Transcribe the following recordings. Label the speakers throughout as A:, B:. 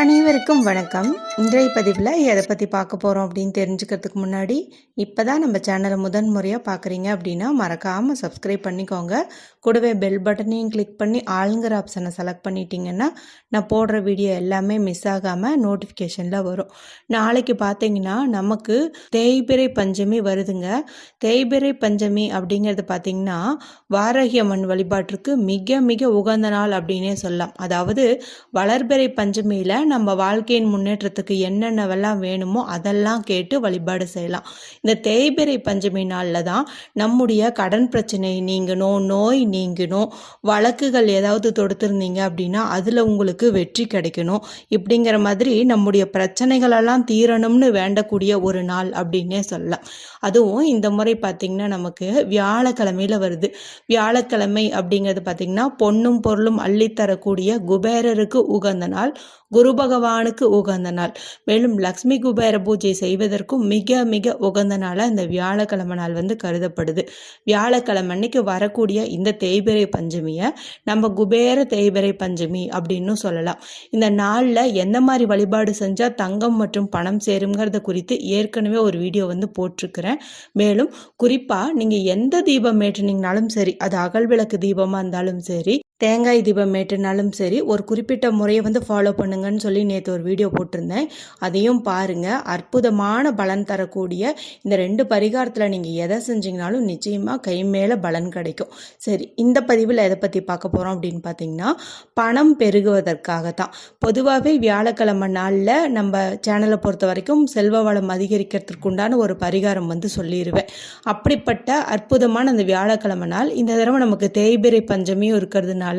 A: அனைவருக்கும் வணக்கம். இன்றைய பதிவில் எதை பற்றி பார்க்க போகிறோம் அப்படின்னு தெரிஞ்சுக்கிறதுக்கு முன்னாடி இப்போ தான் நம்ம சேனலை முதன் முறையாக பார்க்குறீங்க அப்படின்னா மறக்காமல் சப்ஸ்கிரைப் பண்ணிக்கோங்க. கூடவே பெல் பட்டனையும் கிளிக் பண்ணி ஆளுங்கிற ஆப்ஷனை செலக்ட் பண்ணிட்டீங்கன்னா நான் போடுற வீடியோ எல்லாமே மிஸ் ஆகாமல் நோட்டிஃபிகேஷனில் வரும். நாளைக்கு பார்த்தீங்கன்னா நமக்கு தேய்பிறை பஞ்சமி வருதுங்க. தேய்பிறை பஞ்சமி அப்படிங்கிறது பார்த்தீங்கன்னா வாராகியம்மன் வழிபாட்டிற்கு மிக மிக உகந்த நாள் அப்படின்னே சொல்லலாம். அதாவது வளர்பிறை பஞ்சமியில் நம்ம வாழ்க்கையின் முன்னேற்றத்துக்கு என்னென்னவெல்லாம் வேணுமோ அதெல்லாம் கேட்டு வழிபாடு செய்யலாம். இந்த தேய்பிறை பஞ்சமி நாளில் தான் நம்முடைய கடன் பிரச்சனை நீங்கணும் நோய் நீங்கணும் வழக்குகள் ஏதாவது தொடுத்துருந்தீங்க அப்படின்னா அதில் உங்களுக்கு வெற்றி கிடைக்கணும். இப்படிங்கிற மாதிரி நம்முடைய பிரச்சனைகளெல்லாம் தீரணும்னு வேண்டக்கூடிய ஒரு நாள் அப்படின்னே சொல்லலாம். அதுவும் இந்த முறை பார்த்திங்கன்னா நமக்கு வியாழக்கிழமையில் வருது. வியாழக்கிழமை அப்படிங்கிறது பார்த்திங்கன்னா பொண்ணும் பொருளும் அள்ளித்தரக்கூடிய குபேரருக்கு உகந்த நாள். குரு பகவானுக்கு உகந்த நாள். மேலும் லக்ஷ்மி குபேர பூஜை செய்வதற்கும் மிக மிக உகந்த நாளாக இந்த வியாழக்கிழமை நாள் வந்து கருதப்படுது. வியாழக்கிழமை அன்னைக்கு வரக்கூடிய இந்த தேய்பிரை பஞ்சமியை நம்ம குபேர தேய்பிரை பஞ்சமி அப்படின்னு சொல்லலாம். இந்த நாளில் எந்த மாதிரி வழிபாடு செஞ்சால் தங்கம் மற்றும் பணம் சேருங்கிறத குறித்து ஏற்கனவே ஒரு வீடியோ வந்து போட்டிருக்கிறேன். மேலும் குறிப்பாக நீங்கள் எந்த தீபம் ஏற்றினீங்கனாலும் சரி அது அகல் விளக்கு தீபமாக இருந்தாலும் சரி தேங்காய் தீபம் ஏற்றினாலும் சரி ஒரு குறிப்பிட்ட முறையை வந்து ஃபாலோ பண்ணுங்கன்னு சொல்லி நேற்று ஒரு வீடியோ போட்டிருந்தேன். அதையும் பாருங்கள் அற்புதமான பலன் தரக்கூடிய இந்த ரெண்டு பரிகாரத்தில் நீங்கள் எதை செஞ்சீங்கனாலும் நிச்சயமாக கை மேலே பலன் கிடைக்கும். சரி இந்த பதிவில் எதை பற்றி பார்க்க போகிறோம் அப்படின்னு பார்த்தீங்கன்னா பணம் பெருகுவதற்காக தான் பொதுவாகவே வியாழக்கிழமை நாளில் நம்ம சேனலை பொறுத்த வரைக்கும் செல்வ வளம் அதிகரிக்கிறதுக்குண்டான ஒரு பரிகாரம் வந்து சொல்லிடுவேன் அப்படிப்பட்ட அற்புதமான அந்த வியாழக்கிழமை நாள். இந்த தடவை நமக்கு தேய்பிரை பஞ்சமியும் இருக்கிறதுனால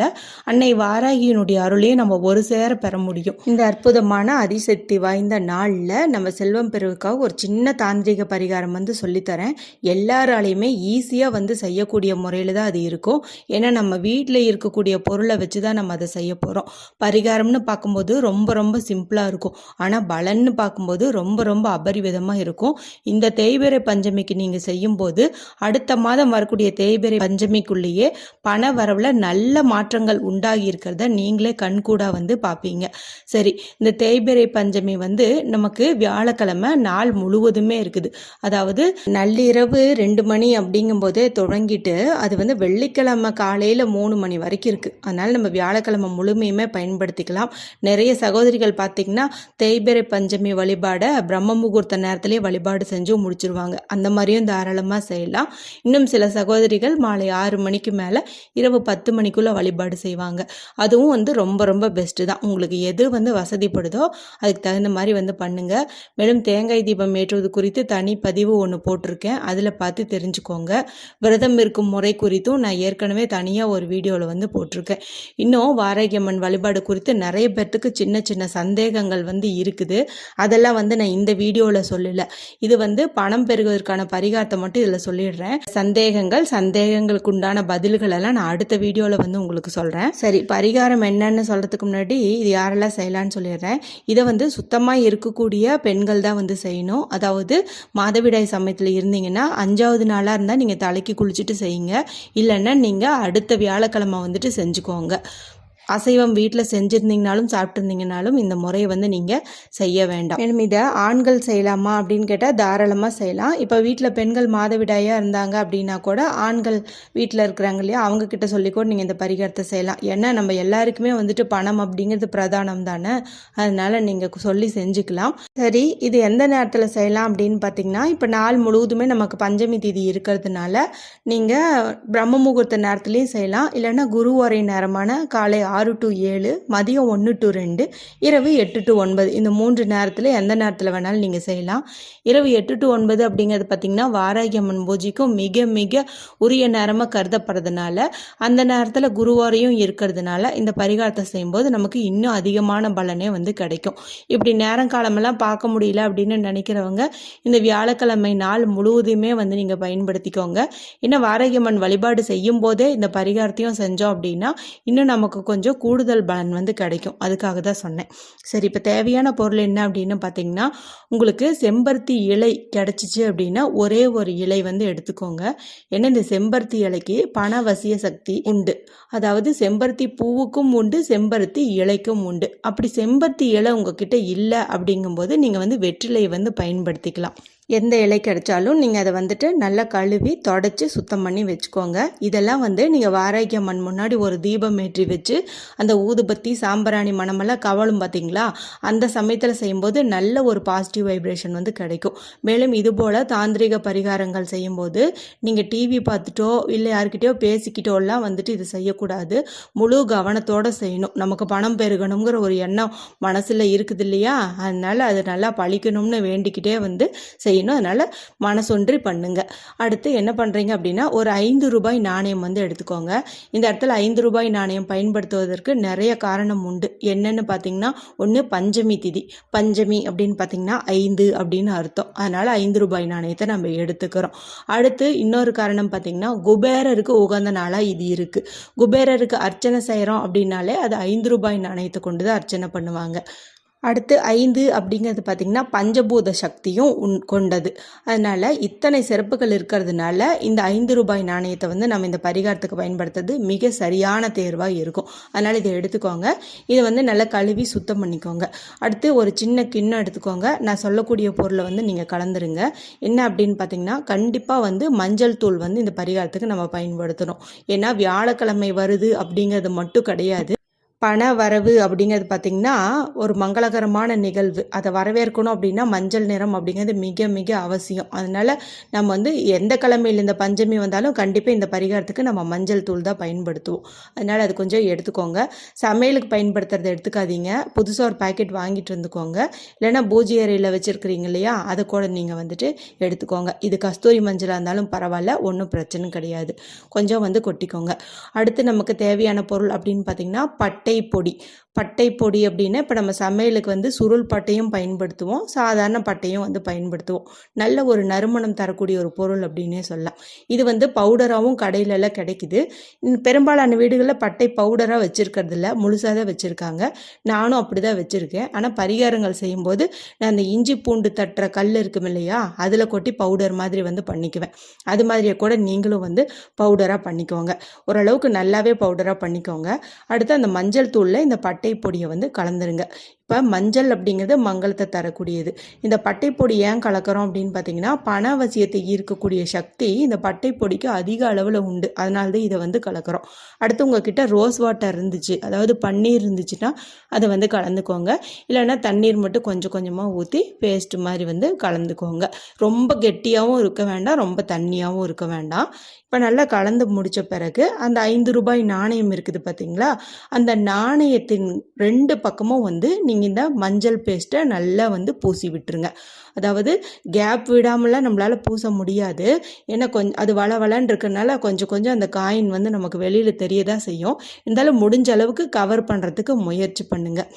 A: அன்னை வாராகியினுடைய அருளையும் நம்ம ஒரு சேர பெற முடியும். இந்த அற்புதமான அதிசக்தி வாய்ந்த நாளில் நம்ம செல்வம் பெறுவதற்காக ஒரு சின்ன தாந்திரிக பரிகாரம் வந்து சொல்லித்தரேன். எல்லாராலையுமே ஈஸியாக வந்து செய்யக்கூடிய முறையில் தான் அது இருக்கும். ஏன்னா நம்ம வீட்டில் இருக்கக்கூடிய பொருளை வச்சு தான் நம்ம அதை செய்ய போகிறோம் பரிகாரம்னு பார்க்கும்போது ரொம்ப ரொம்ப சிம்பிளாக இருக்கும். ஆனால் பலன்னு பார்க்கும்போது ரொம்ப ரொம்ப அபரிவிதமாக இருக்கும். இந்த தேய்பிறை பஞ்சமிக்கு நீங்கள் செய்யும்போது அடுத்த மாதம் வரக்கூடிய தேய்பிறை பஞ்சமிக்குள்ளேயே பண வரவில் நல்ல மாற்றங்கள் உண்டாகி இருக்கிறத நீங்களே கண்கூடா வந்து பார்ப்பீங்க சரி இந்த தேய்பிரை பஞ்சமி வந்து நமக்கு வியாழக்கிழமை நாள் முழுவதுமே இருக்குது. அதாவது நள்ளிரவு ரெண்டு மணி அப்படிங்கும்போதே தொடங்கிட்டு அது வந்து வெள்ளிக்கிழமை காலையில் மூணு மணி வரைக்கும் இருக்குது அதனால் நம்ம வியாழக்கிழமை முழுமையுமே பயன்படுத்திக்கலாம். நிறைய சகோதரிகள் பார்த்திங்கன்னா தேய்பிரை பஞ்சமி வழிபாடை பிரம்ம முகூர்த்த நேரத்திலே வழிபாடு செஞ்சு முடிச்சிருவாங்க. அந்த மாதிரியும் தாராளமாக செய்யலாம். இன்னும் சில சகோதரிகள் மாலை ஆறு மணிக்கு மேலே இரவு பத்து மணிக்குள்ளே வழிபாடு செய்வாங்க. அதுவும் வந்து ரொம்ப ரொம்ப பெஸ்ட்டு தான். உங்களுக்கு எது வந்து வசதிப்படுதோ அதுக்கு தகுந்த மாதிரி வந்து பண்ணுங்கள் மேலும் தேங்காய் தீபம் ஏற்றுவது குறித்து தனி பதிவு ஒன்று போட்டிருக்கேன். அதில் பார்த்து தெரிஞ்சுக்கோங்க. விரதம் இருக்கும் முறை குறித்தும் நான் ஏற்கனவே தனியாக ஒரு வீடியோவில் வந்து போட்டிருக்கேன். இன்னும் வாராகியம்மன் வழிபாடு குறித்து நிறைய பேர்த்துக்கு சின்ன சின்ன சந்தேகங்கள் வந்து இருக்குது. அதெல்லாம் வந்து நான் இந்த வீடியோவில் சொல்லலை. இது வந்து பணம் பெறுவதற்கான பரிகாரத்தை மட்டும் இதில் சொல்லிடுறேன். சந்தேகங்கள் சந்தேகங்களுக்கு உண்டான பதில்கள் எல்லாம் நான் அடுத்த வீடியோவில் வந்து உங்களுக்கு உங்களுக்கு சொல்கிறேன் சரி. பரிகாரம் என்னன்னு சொல்கிறதுக்கு முன்னாடி இது யாரெல்லாம் செய்யலான்னு சொல்லிடுறேன். இதை வந்து சுத்தமாக இருக்கக்கூடிய பெண்கள் தான் வந்து செய்யணும். அதாவது மாதவிடாய் சமயத்தில் இருந்தீங்கன்னா அஞ்சாவது நாளாக இருந்தால் நீங்கள் தலைக்கு குளிச்சுட்டு செய்யுங்க. இல்லைன்னா நீங்கள் அடுத்த வியாழக்கிழமை வந்துட்டு செஞ்சுக்கோங்க. அசைவம் வீட்டில் செஞ்சுருந்தீங்கனாலும் சாப்பிட்ருந்தீங்கனாலும் இந்த முறையை வந்து நீங்கள் செய்ய வேண்டாம். மேலும் இதை ஆண்கள் செய்யலாமா அப்படின்னு கேட்டால் தாராளமாக செய்யலாம். இப்போ வீட்டில் பெண்கள் மாதவிடாயாக இருந்தாங்க அப்படின்னா கூட ஆண்கள் வீட்டில் இருக்கிறாங்க இல்லையா அவங்க கிட்ட சொல்லி கூட நீங்கள் இந்த பரிகாரத்தை செய்யலாம். ஏன்னா நம்ம எல்லாருக்குமே வந்துட்டு பணம் அப்படிங்கிறது பிரதானம் தானே. அதனால நீங்கள் சொல்லி செஞ்சுக்கலாம். சரி இது எந்த நேரத்தில் செய்யலாம் அப்படின்னு பார்த்தீங்கன்னா இப்போ நாள் முழுவதுமே நமக்கு பஞ்சமி தேதி இருக்கிறதுனால நீங்கள் பிரம்ம முகூர்த்த நேரத்துலையும் செய்யலாம். இல்லைன்னா குரு வரை நேரமான காலை ஆறு டு ஏழு மதியம் ஒன்று டு ரெண்டு இரவு எட்டு டு ஒன்பது. இந்த மூன்று நேரத்தில் எந்த நேரத்தில் வேணாலும் நீங்கள் செய்யலாம். இரவு எட்டு டு ஒன்பது அப்படிங்கிறது பார்த்திங்கன்னா வாராகி அம்மன் பூஜைக்கும் மிக மிக உரிய நேரமாக கருதப்படுறதுனால அந்த நேரத்தில் குருவாரையும் இருக்கிறதுனால இந்த பரிகாரத்தை செய்யும்போது நமக்கு இன்னும் அதிகமான பலனே வந்து கிடைக்கும். இப்படி நேரம் காலமெல்லாம் பார்க்க முடியல அப்படின்னு நினைக்கிறவங்க இந்த வியாழக்கிழமை நாள் முழுவதுமே வந்து நீங்கள் பயன்படுத்திக்கோங்க. இன்னும் வாராகியம்மன் வழிபாடு செய்யும் போதே இந்த பரிகாரத்தையும் செஞ்சோம் அப்படின்னா இன்னும் நமக்கு கொஞ்சம் கொஞ்சம் கூடுதல் பலன் வந்து கிடைக்கும். அதுக்காக தான் சொன்னேன். சரி இப்போ தேவையான பொருள் என்ன அப்படின்னு பார்த்தீங்கன்னா உங்களுக்கு செம்பருத்தி இலை கிடச்சிச்சு அப்படின்னா ஒரே ஒரு இலை வந்து எடுத்துக்கோங்க. ஏன்னா இந்த செம்பருத்தி இலைக்கு பணவசிய சக்தி உண்டு. அதாவது செம்பருத்தி பூவுக்கும் உண்டு செம்பருத்தி இலைக்கும் உண்டு. அப்படி செம்பருத்தி இலை உங்ககிட்ட இல்லை அப்படிங்கும்போது நீங்கள் வந்து வெற்றிலையை வந்து பயன்படுத்திக்கலாம். எந்த இலை கிடைச்சாலும் நீங்கள் அதை வந்துட்டு நல்லா கழுவி தொடச்சி சுத்தம் பண்ணி வச்சுக்கோங்க. இதெல்லாம் வந்து நீங்கள் வாராகிய மண் முன்னாடி ஒரு தீபம் ஏற்றி வச்சு அந்த ஊதுபத்தி சாம்பராணி மணமெல்லாம் கவலும் பார்த்தீங்களா அந்த சமயத்தில் செய்யும்போது நல்ல ஒரு பாசிட்டிவ் வைப்ரேஷன் வந்து கிடைக்கும். மேலும் இதுபோல் தாந்திரிக பரிகாரங்கள் செய்யும்போது நீங்கள் டிவி பார்த்துட்டோ இல்லை யாருக்கிட்டயோ பேசிக்கிட்டோலாம் வந்துட்டு இது செய்யக்கூடாது. முழு கவனத்தோடு செய்யணும். நமக்கு பணம் பெருகணுங்கிற ஒரு எண்ணம் மனசில் இருக்குது இல்லையா அதனால் அது நல்லா பழிக்கணும்னு வேண்டிக்கிட்டே வந்து செய்யணும். அதனால் மனசொன்றி பண்ணுங்க. அடுத்து என்ன பண்ணுறீங்க அப்படின்னா ஒரு ஐந்து ரூபாய் நாணயம் வந்து எடுத்துக்கோங்க. இந்த இடத்துல ஐந்து ரூபாய் நாணயம் பயன்படுத்துவதற்கு நிறைய காரணம் உண்டு. என்னன்னு பார்த்தீங்கன்னா ஒன்று பஞ்சமி திதி. பஞ்சமி அப்படின்னு பார்த்தீங்கன்னா ஐந்து அப்படின்னு அர்த்தம். அதனால் ஐந்து ரூபாய் நாணயத்தை நம்ம எடுத்துக்கிறோம். அடுத்து இன்னொரு காரணம் பார்த்தீங்கன்னா குபேரருக்கு உகந்த நாளாக இது இருக்குது குபேரருக்கு அர்ச்சனை செய்கிறோம் அப்படின்னாலே அது ஐந்து ரூபாய் நாணயத்தை கொண்டு தான் அர்ச்சனை பண்ணுவாங்க. அடுத்து ஐந்து அப்படிங்கிறது பார்த்திங்கன்னா பஞ்சபூத சக்தியும் உன் கொண்டது. அதனால் இத்தனை சிறப்புகள் இருக்கிறதுனால இந்த ஐந்து ரூபாய் நாணயத்தை வந்து நம்ம இந்த பரிகாரத்துக்கு பயன்படுத்துறது மிக சரியான தேர்வாக இருக்கும். அதனால் இதை எடுத்துக்கோங்க. இதை வந்து நல்லா கழுவி சுத்தம் பண்ணிக்கோங்க. அடுத்து ஒரு சின்ன கிண்ணம் எடுத்துக்கோங்க. நான் சொல்லக்கூடிய பொருளை வந்து நீங்கள் கலந்துருங்க. என்ன அப்படின்னு பார்த்தீங்கன்னா கண்டிப்பாக வந்து மஞ்சள் தூள் வந்து இந்த பரிகாரத்துக்கு நம்ம பயன்படுத்தணும். ஏன்னா வியாழக்கிழமை வருது அப்படிங்கிறது மட்டும் கிடையாது. பண வரவு அப்படிங்கிறது பார்த்திங்கன்னா ஒரு மங்களகரமான நிகழ்வு. அதை வரவேற்கணும் அப்படின்னா மஞ்சள் நிறம் அப்படிங்கிறது மிக மிக அவசியம். அதனால் நம்ம வந்து எந்த கிழமையில் இந்த பஞ்சமி வந்தாலும் கண்டிப்பாக இந்த பரிகாரத்துக்கு நம்ம மஞ்சள் தூள் தான் பயன்படுத்துவோம். அதனால் அது கொஞ்சம் எடுத்துக்கோங்க. சமையலுக்கு பயன்படுத்துறதை எடுத்துக்காதீங்க. புதுசாக ஒரு பாக்கெட் வாங்கிட்டு இருந்துக்கோங்க. இல்லைன்னா பூஜை அறையில் வச்சுருக்கிறீங்க இல்லையா அதை கூட நீங்கள் வந்துட்டு எடுத்துக்கோங்க. இது கஸ்தூரி மஞ்சளாக இருந்தாலும் பரவாயில்ல ஒன்றும் பிரச்சனை கிடையாது. கொஞ்சம் வந்து கொட்டிக்கோங்க. அடுத்து நமக்கு தேவையான பொருள் அப்படின்னு பார்த்தீங்கன்னா பட்டை பட்டை பொடி பட்டை பொடி அப்படின்னா இப்போ நம்ம சமையலுக்கு வந்து சுருள் பட்டையும் பயன்படுத்துவோம். சாதாரண பட்டையும் வந்து பயன்படுத்துவோம். நல்ல ஒரு நறுமணம் தரக்கூடிய ஒரு பொருள் அப்படின்னே சொல்லலாம். இது வந்து பவுடராகவும் கடையிலலாம் கிடைக்குது. பெரும்பாலான வீடுகளில் பட்டை பவுடராக வச்சுருக்கிறது இல்லை முழுசாக தான் வச்சுருக்காங்க. நானும் அப்படி தான் வச்சுருக்கேன். ஆனால் பரிகாரங்கள் செய்யும்போது நான் அந்த இஞ்சி பூண்டு தட்டுற கல் இருக்கும் இல்லையா? அதில் கொட்டி பவுடர் மாதிரி வந்து பண்ணிக்குவேன். அது மாதிரியே கூட நீங்களும் வந்து பவுடராக பண்ணிக்கோங்க. ஓரளவுக்கு நல்லாவே பவுடராக பண்ணிக்கோங்க. அடுத்து அந்த மஞ்சள் மஞ்சள் தூளில் இந்த பட்டை பொடியை வந்து கலந்துருங்க. இப்போ மஞ்சள் அப்படிங்கிறது மங்களத்தை தரக்கூடியது. இந்த பட்டை பொடி ஏன் கலக்கிறோம் அப்படின்னு பார்த்தீங்கன்னா பணவசியத்தை ஈர்க்கக்கூடிய சக்தி இந்த பட்டை பொடிக்கு அதிக அளவில் உண்டு. அதனால தான் இதை வந்து கலக்கிறோம். அடுத்து உங்ககிட்ட ரோஸ் வாட்டர் இருந்துச்சு. அதாவது பன்னீர் இருந்துச்சுன்னா அதை வந்து கலந்துக்கோங்க. இல்லைன்னா தண்ணீர் மட்டும் கொஞ்சம் கொஞ்சமாக ஊற்றி பேஸ்ட் மாதிரி வந்து கலந்துக்கோங்க. ரொம்ப கெட்டியாகவும் இருக்க வேண்டாம் ரொம்ப தண்ணியாகவும் இருக்க வேண்டாம். இப்போ நல்லா கலந்து முடித்த பிறகு அந்த ஐந்து ரூபாய் நாணயம் இருக்குது பார்த்தீங்களா அந்த நாணயத்தின் ரெண்டு பக்கமும் வந்து நீங்கள் இந்த மஞ்சள் பேஸ்ட்டை நல்லா வந்து பூசி விட்டுருங்க. அதாவது கேப் விடாமலாம் நம்மளால் பூச முடியாது. ஏன்னா கொஞ்சம் அது வள வளன்னு இருக்கிறனால கொஞ்சம் கொஞ்சம் அந்த காயின் வந்து நமக்கு வெளியில் தெரிய தான் செய்யும். இருந்தாலும் முடிஞ்ச அளவுக்கு கவர் பண்ணுறதுக்கு முயற்சி பண்ணுங்கள்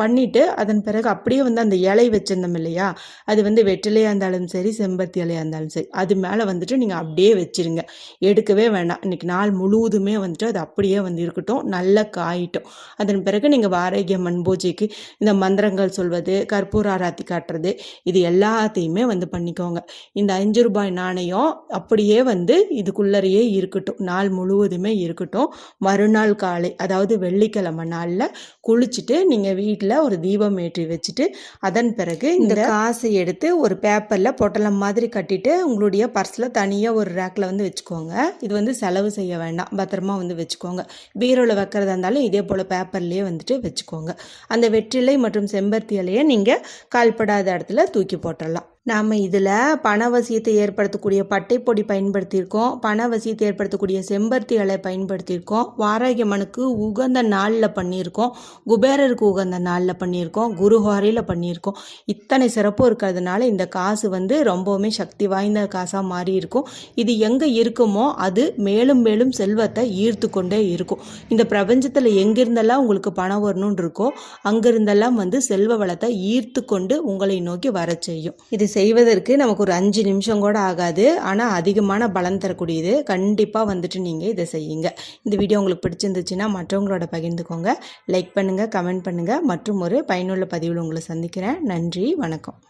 A: பண்ணிவிட்டு அதன் பிறகு அப்படியே வந்து அந்த இலை வச்சுருந்தோம் இல்லையா? அது வந்து வெற்றிலையாக இருந்தாலும் சரி செம்பருத்தி இலையாக இருந்தாலும் சரி அது மேலே வந்துட்டு நீங்கள் அப்படியே வச்சுருங்க. எடுக்கவே வேண்டாம் இன்றைக்கி நாள் முழுவதுமே வந்துட்டு அது அப்படியே வந்து இருக்கட்டும். நல்லா காயிட்டும். அதன் பிறகு நீங்கள் வாரகிய மண் பூஜைக்கு இந்த மந்திரங்கள் சொல்வது கற்பூர ஆராத்தி காட்டுறது இது எல்லாத்தையுமே வந்து பண்ணிக்கோங்க. இந்த அஞ்சு ரூபாய் நாணயம் அப்படியே வந்து இதுக்குள்ளறையே இருக்கட்டும். நாள் முழுவதுமே இருக்கட்டும். மறுநாள் காலை அதாவது வெள்ளிக்கிழமை நாளில் குளிச்சுட்டு நீங்கள் வீட்டில் ஒரு தீபம் ஏற்றி வச்சுட்டு அதன் பிறகு இந்த காசை எடுத்து ஒரு பேப்பரில் பொட்டலம் மாதிரி கட்டிட்டு உங்களுடைய பர்ஸில் தனியாக ஒரு ரேக்கில் வந்து வச்சுக்கோங்க. இது வந்து செலவு செய்ய வேண்டாம். பத்திரமா வந்து வச்சுக்கோங்க. பீரோவில் வைக்கிறதா இருந்தாலும் இதே போல் பேப்பர்லேயே வந்துட்டு வச்சுக்கோங்க. அந்த வெற்றிலை மற்றும் செம்பருத்தி இலையை நீங்கள் கால்படாத இடத்துல தூக்கி போட்டுடலாம் நாம் இதில் பணவசியத்தை ஏற்படுத்தக்கூடிய பட்டைப்பொடி பயன்படுத்தியிருக்கோம். பணவசியத்தை ஏற்படுத்தக்கூடிய செம்பருத்தி இலை பயன்படுத்தியிருக்கோம். வாராகியம்மனுக்கு உகந்த நாளில் பண்ணியிருக்கோம். குபேரருக்கு உகந்த நாளில் பண்ணியிருக்கோம். குருஹாரியில் பண்ணியிருக்கோம். இத்தனை சிறப்பு இருக்கிறதுனால இந்த காசு வந்து ரொம்பவுமே சக்தி வாய்ந்த காசாக மாறி இருக்கும் இது எங்கே இருக்குமோ அது மேலும் மேலும் செல்வத்தை ஈர்த்து கொண்டே இருக்கும். இந்த பிரபஞ்சத்தில் எங்கிருந்தெல்லாம் உங்களுக்கு பணம் வரணும்னு இருக்கோ அங்கிருந்தெல்லாம் வந்து செல்வ வளத்தை ஈர்த்து கொண்டு உங்களை நோக்கி வர செய்யும். இது செய்வதற்கு நமக்கு ஒரு அஞ்சு நிமிஷம் கூட ஆகாது. ஆனால் அதிகமான பலன் தரக்கூடியது கண்டிப்பாக வந்துட்டு நீங்கள் இதை செய்யுங்க. இந்த வீடியோ உங்களுக்கு பிடிச்சிருந்துச்சுன்னா மற்றவங்களோட பகிர்ந்துக்கோங்க. லைக் பண்ணுங்கள் கமெண்ட் பண்ணுங்கள் மற்றும் ஒரு பயனுள்ள பதிவில் உங்களை சந்திக்கிறேன். நன்றி வணக்கம்.